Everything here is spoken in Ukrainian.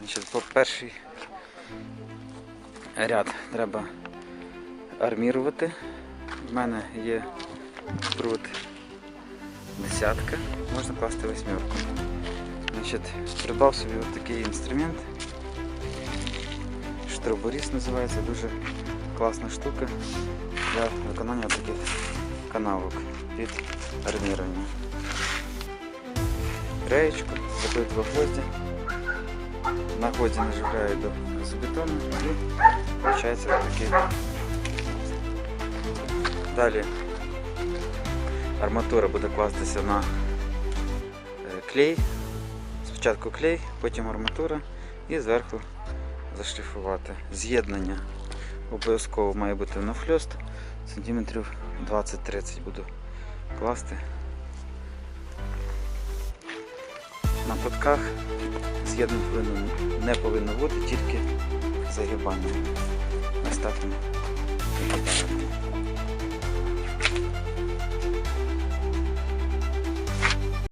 Значить, по перший ряд треба армірувати. В мене є прут десятка, можна класти восьмерку. Значить, придбав собі от такий інструмент. Штроборіз називається, дуже класна штука для виконання таких канавок під армірування. Реєчку, забив два гвозді. На гвозді наживляю до газобетону і виходить ось такий. Далі арматура буде кластися на клей. Спочатку клей, потім арматура і зверху зашліфувати. З'єднання обов'язково має бути на фльост, сантиметрів 20-30 буду класти. На подках з'єднання повинно не повинно бути тільки загибання. Ось так ми.